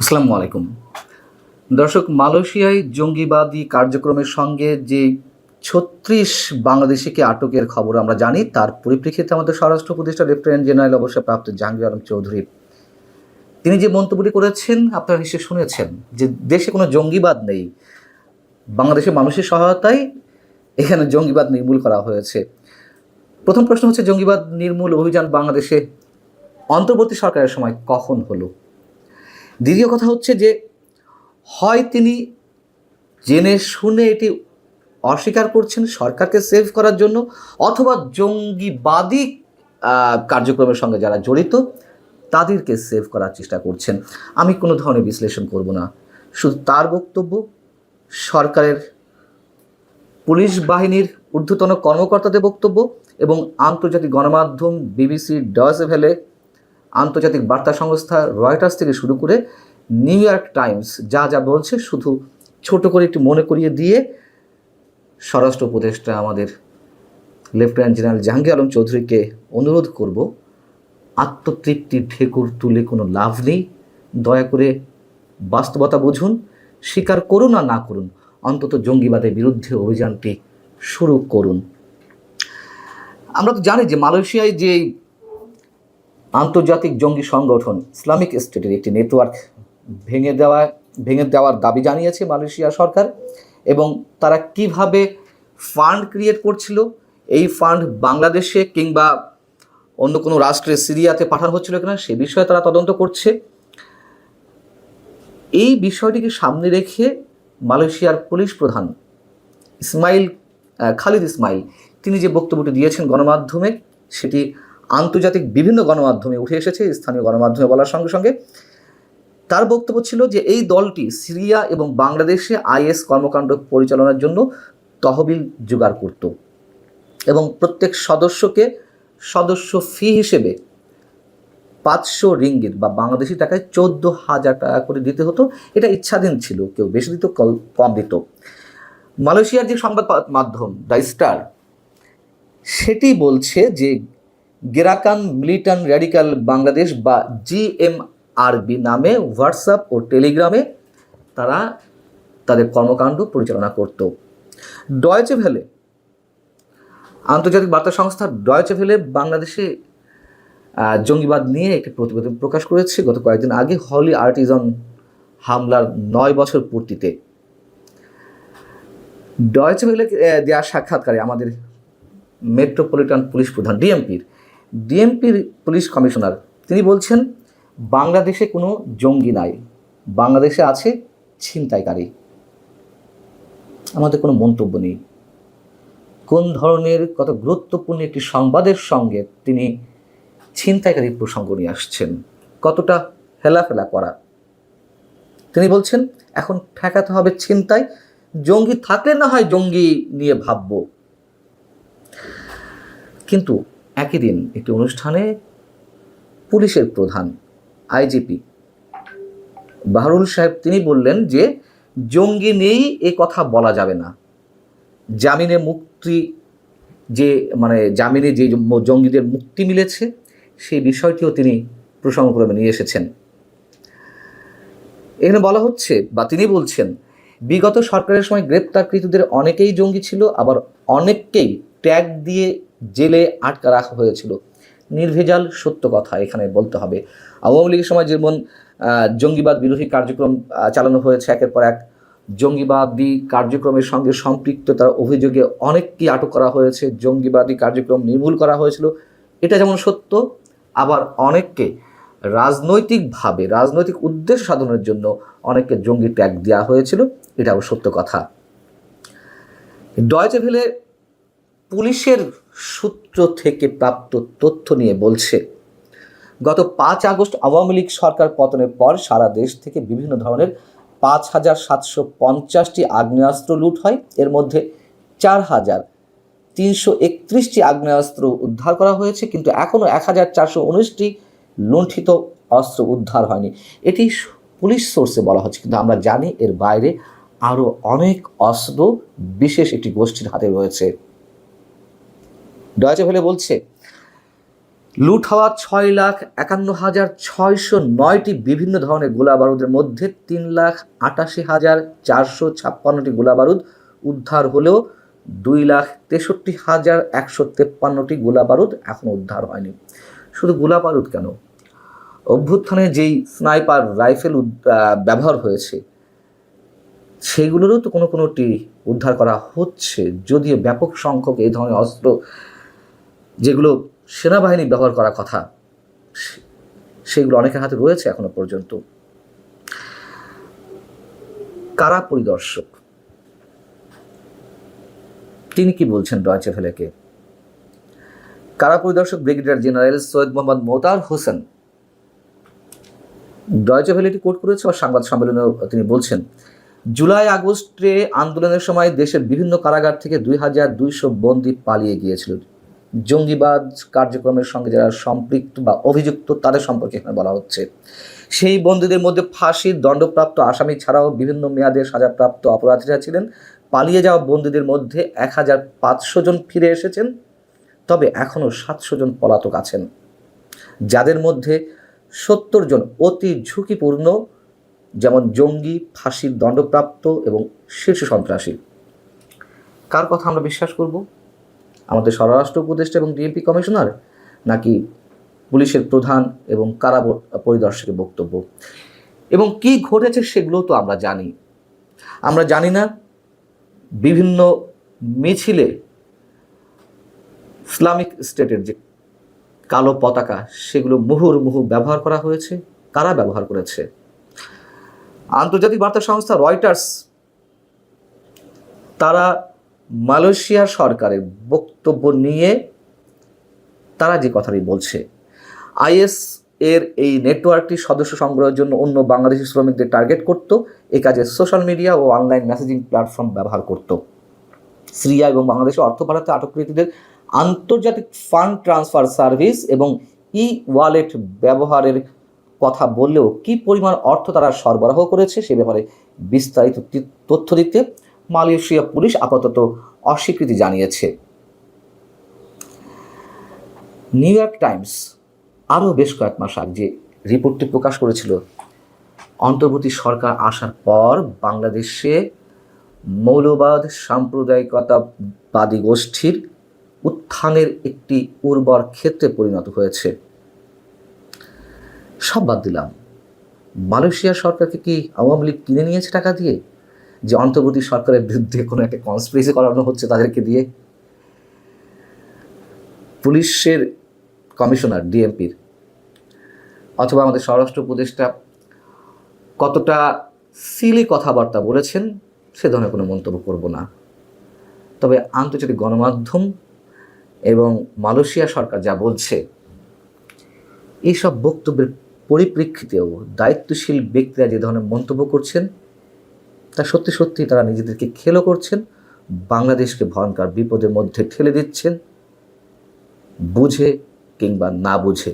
আসসালামু আলাইকুম। দর্শক, মালয়েশিয়ায় জঙ্গিবাদী কার্যক্রমের সঙ্গে যে ছত্রিশ বাংলাদেশিকে আটকের খবর আমরা জানি, তার পরিপ্রেক্ষিতে আমাদের স্বরাষ্ট্র উপদেষ্টা লেফটেন্যান্ট জেনারেল অবসরপ্রাপ্ত জাহাঙ্গীর আলম চৌধুরী। তিনি যে মন্তব্যটি করেছেন, আপনারা নিশ্চয়ই শুনেছেন যে দেশে কোনো জঙ্গিবাদ নেই, বাংলাদেশের মানুষের সহায়তায় এখানে জঙ্গিবাদ নির্মূল করা হয়েছে। প্রথম প্রশ্ন হচ্ছে, জঙ্গিবাদ নির্মূল অভিযান বাংলাদেশে অন্তর্বর্তী সরকারের সময় কখন হলো? দ্বিতীয় কথা হচ্ছে যে, হয় তিনি জেনে শুনে এটি অস্বীকার করছেন সরকারকে সেভ করার জন্য, অথবা জঙ্গিবাদী কার্যক্রমের সঙ্গে যারা জড়িত, তাদেরকে সেভ করার চেষ্টা করছেন। আমি কোনো ধরনের বিশ্লেষণ করব না। শুধু তার বক্তব্য, সরকারের পুলিশ বাহিনীর ঊর্ধ্বতন কর্মকর্তাদের বক্তব্য এবং আন্তর্জাতিক গণমাধ্যম, বিবিসি ডয়েসে ভেলে আন্তর্জাতিক বার্তা সংস্থা রয়টার্স থেকে শুরু করে নিউ ইয়র্ক টাইমস যা যা বলছে, শুধু ছোট করে একটু মনে করিয়ে দিয়ে স্বরাষ্ট্র উপদেষ্টা আমাদের লেফটেন্যান্ট জেনারেল জাহাঙ্গীর আলম চৌধুরীকে অনুরোধ করব, আত্মতৃপ্তির ঠেকুর তুলে কোনো লাভ নেই। দয়া করে বাস্তবতা বুঝুন, স্বীকার করুন আর না করুন, অন্তত জঙ্গিবাদের বিরুদ্ধে অভিযানটি শুরু করুন। আমরা তো জানি যে মালয়েশিয়ায় যে আন্তর্জাতিক জঙ্গি সংগঠন ইসলামিক স্টেটের একটি নেটওয়ার্ক ভেঙে দেওয়া, ভেঙে দেওয়ার দাবি জানিয়েছে মালয়েশিয়া সরকার এবং তারা কীভাবে ফান্ড ক্রিয়েট করছিল, এই ফান্ড বাংলাদেশে কিংবা অন্য কোনো রাষ্ট্রে সিরিয়াতে পাঠানো হচ্ছিল কিনা সে বিষয়ে তারা তদন্ত করছে। এই বিষয়টিকে সামনে রেখে মালয়েশিয়ার পুলিশ প্রধান ইসমাইল খালিদ ইসমাইল, তিনি যে বক্তব্যটি দিয়েছেন গণমাধ্যমে, সেটি আন্তর্জাতিক বিভিন্ন গণমাধ্যমে উঠে এসেছে, স্থানীয় গণমাধ্যমে বলার সঙ্গে সঙ্গে। তার বক্তব্য ছিল যে, এই দলটি সিরিয়া এবং বাংলাদেশে আইএস কর্মকাণ্ড পরিচালনার জন্য তহবিল জোগাড় করত এবং প্রত্যেক সদস্যকে সদস্য ফি হিসেবে পাঁচশো রিঙ্গিত বা বাংলাদেশি টাকায় চোদ্দ হাজার টাকা করে দিতে হতো। এটা ইচ্ছাধীন ছিল, কেউ বেশি দিত কম দিত। মালয়েশিয়ার যে সংবাদ মাধ্যম দ্য স্টার, সেটি বলছে যে গেরাকান মিলিটান র্যাডিক্যাল বাংলাদেশ বা জিএমআরবি নামে হোয়াটসঅ্যাপ ও টেলিগ্রামে তারা তাদের কর্মকাণ্ড পরিচালনা করত। ডয়েচে ভেলে, আন্তর্জাতিক বার্তা সংস্থা ডয়েচে ভেলে বাংলাদেশে জঙ্গিবাদ নিয়ে একটি প্রতিবেদন প্রকাশ করেছে গত কয়েকদিন আগে হলি আর্টিজন হামলার নয় বছর পূর্তিতে। ডয়েচে ভেলে দেওয়া সাক্ষাৎকারে আমাদের মেট্রোপলিটন পুলিশ প্রধান, ডিএমপির ডিএমপির পুলিশ কমিশনার, তিনি বলছেন, বাংলাদেশে কোনো জঙ্গি নাই, বাংলাদেশে আছে ছিনতাইকারী। আমাদের কোনো মন্তব্য নেই। কোন ধরনের কত গুরুত্বপূর্ণ একটি সংবাদের সঙ্গে তিনি ছিনতাইকারী প্রসঙ্গ নিয়ে আসছেন, কতটা হেলাফেলা করা? তিনি বলছেন, এখন ঠেকাতে হবে ছিনতাই, জঙ্গি থাকলে না হয় জঙ্গি নিয়ে ভাববো। কিন্তু একই দিন একটি অনুষ্ঠানে পুলিশের প্রধান, আইজিপি বাহরুল সাহেব তিনি বললেন যে, জঙ্গি নেই এ কথা বলা যাবে না। জামিনে মুক্তি যে মানে জামিনে যে জঙ্গিদের মুক্তি মিলেছে, সেই বিষয়টিও তিনি প্রসঙ্গক্রমে নিয়ে এসেছেন। এখানে বলা হচ্ছে বা তিনি বলছেন, বিগত সরকারের সময় গ্রেপ্তারকৃতদের অনেকেই জঙ্গি ছিল, আবার অনেককেই ট্যাগ দিয়ে জেলে আটকা রাখা হয়েছিল। নির্ভেজাল সত্য কথা এখানে বলতে হবে। আওয়ামী লীগের সময় যেমন জঙ্গিবাদ বিরোধী কার্যক্রম চালানো হয়েছে, একের পর এক জঙ্গিবাদী কার্যক্রমের সঙ্গে সম্পৃক্ততার অভিযোগে অনেককেই আটক করা হয়েছে, জঙ্গিবাদী কার্যক্রম নির্মূল করা হয়েছিল। এটা যেমন সত্য, আবার অনেককে রাজনৈতিকভাবে, রাজনৈতিক উদ্দেশ্য সাধনের জন্য অনেককে জঙ্গি ট্যাগ দেওয়া হয়েছিল, এটাও সত্য কথা। ডয়েচে ভেলে পুলিশের সূত্র থেকে প্রাপ্ত তথ্য নিয়ে বলছে, গত পাঁচ আগস্ট আওয়ামী লীগ সরকার পতনের পর সারা দেশ থেকে বিভিন্ন ধরনের পাঁচ হাজার সাতশো পঞ্চাশটি আগ্নেয়াস্ত্র লুট হয়। এর মধ্যে চার হাজার তিনশো একত্রিশটি আগ্নেয়াস্ত্র উদ্ধার করা হয়েছে, কিন্তু এখনও এক হাজার চারশো উনিশটি লুণ্ঠিত অস্ত্র উদ্ধার হয়নি। এটি পুলিশ সোর্সে বলা হচ্ছে, কিন্তু আমরা জানি এর বাইরে আরও অনেক অস্ত্র, বিশেষ একটি গোষ্ঠীর হাতে রয়েছে। ডয়েচে ভেলে বলছে, লুট হওয়া ছয় লাখ একান্ন হাজার ছয়শো নয়টি বিভিন্ন ধরনের গোলা বারুদের মধ্যে তিন লাখ আটাশি হাজার চারশো ছাপ্পান্নটি গোলা বারুদ উদ্ধার হলেও দুই লাখ তেষট্টি হাজার একশো তেপ্পান্নটি গোলা বারুদ এখনও উদ্ধার হয়নি। শুধু গোলা বারুদ কেন? অভ্যুত্থানে যেই স্নাইপার রাইফেল ব্যবহার হয়েছে সেগুলোরও তো কোনো কোনোটি উদ্ধার করা হচ্ছে, যদিও ব্যাপক সংখ্যক এই ধরনের অস্ত্র যেগুলো সেনাবাহিনী ব্যবহার করার কথা সেগুলো অনেকের হাতে রয়েছে এখনও পর্যন্ত। কারা পরিদর্শক? তিনি কি বলছেন ডয়চে ভেলেকে কারা পরিদর্শক? ব্রিগেডিয়ার জেনারেল সৈয়দ মোহাম্মদ মোতার হোসেন। ডয়চে ভ্যালিটি কোট করেছে আর সংবাদ সম্মেলনেও তিনি বলছেন, জুলাই আগস্টে আন্দোলনের সময় দেশের বিভিন্ন কারাগার থেকে দুই হাজার দুইশো বন্দী পালিয়ে গিয়েছিল। জঙ্গিবাদ কার্যক্রমের সঙ্গে যারা সম্পৃক্ত বা অভিযুক্ত, তাদের সম্পর্কে এখানে বলা হচ্ছে। সেই বন্দীদের মধ্যে ফাঁসির দণ্ডপ্রাপ্ত আসামি ছাড়াও বিভিন্ন মেয়াদে সাজাপ্রাপ্ত অপরাধীরা ছিলেন। পালিয়ে যাওয়া বন্দীদের মধ্যে এক হাজার পাঁচশো জন ফিরে এসেছেন, তবে এখনও সাতশো জন পলাতক আছেন। যাদের মধ্যে সত্তর জন অতি ঝুঁকিপূর্ণ, যেমন জঙ্গি, ফাঁসির দণ্ডপ্রাপ্ত এবং শীর্ষ সন্ত্রাসী। কার কথা আমরা বিশ্বাস করব? আমাদের স্বরাষ্ট্র উপদেষ্টা এবং ডিএমপি কমিশনার নাকি পুলিশের প্রধান এবং কারা পরিদর্শকের বক্তব্য? এবং কি ঘটেছে সেগুলো তো আমরা জানি। আমরা জানি না, বিভিন্ন মিছিলে ইসলামিক স্টেটের যে কালো পতাকা, সেগুলো মুহুর্মুহু ব্যবহার করা হয়েছে। কারা ব্যবহার করেছে? আন্তর্জাতিক বার্তা সংস্থা রয়টার্স, তারা মালয়েশিয়া সরকারের বক্তব্য নিয়ে তারা যে কথাটি বলছে, আইএস এর এই নেটওয়ার্কটি সদস্য সংগ্রহের জন্য অন্য বাংলাদেশি শ্রমিকদের টার্গেট করত, এ কাজে সোশ্যাল মিডিয়া ও অনলাইন মেসেজিং প্ল্যাটফর্ম ব্যবহার করত। সিরিয়া এবং বাংলাদেশে অর্থ পাঠাতে আটককৃতদের আন্তর্জাতিক ফান্ড ট্রান্সফার সার্ভিস এবং ই ওয়ালেট ব্যবহারের কথা বললেও কি পরিমাণ অর্থ তারা সরবরাহ করেছে সে ব্যাপারে বিস্তারিত তথ্য দিতে মালয়েশিয়া পুলিশ আপাতত অস্বীকৃতি জানিয়েছে। নিউ ইয়র্ক টাইমস আরও বেশ কয়েক মাস আগে যে রিপোর্টটি প্রকাশ করেছিল, অন্তর্বর্তী সরকার আসার পর বাংলাদেশে মৌলবাদ, সাম্প্রদায়িকতাবাদী গোষ্ঠীর উত্থানের একটি উর্বর ক্ষেত্রে পরিণত হয়েছে। সব বাদ দিলাম। মালয়েশিয়া সরকারকে কি আওয়ামী লীগ কিনে নিয়েছে টাকা দিয়ে? যে অন্তর্বর্তী সরকারের বিরুদ্ধে কোনো একটা কনস্পিরেসি করানো হচ্ছে তাদেরকে দিয়ে? পুলিশের কমিশনার, ডিএমপির, অথবা আমাদের স্বরাষ্ট্র উপদেষ্টা কতটা সিলি কথাবার্তা বলেছেন সে ধরনের কোনো মন্তব্য করব না। তবে আন্তর্জাতিক গণমাধ্যম এবং মালয়েশিয়া সরকার যা বলছে, এইসব বক্তব্যের পরিপ্রেক্ষিতেও দায়িত্বশীল ব্যক্তিরা যে ধরনের মন্তব্য করছেন তা সত্যি সত্যি তারা নিজেদেরকে খেলো করছেন, বাংলাদেশকে ভয়ঙ্কর বিপদের মধ্যে ঠেলে দিচ্ছেন, বুঝে কিংবা না বুঝে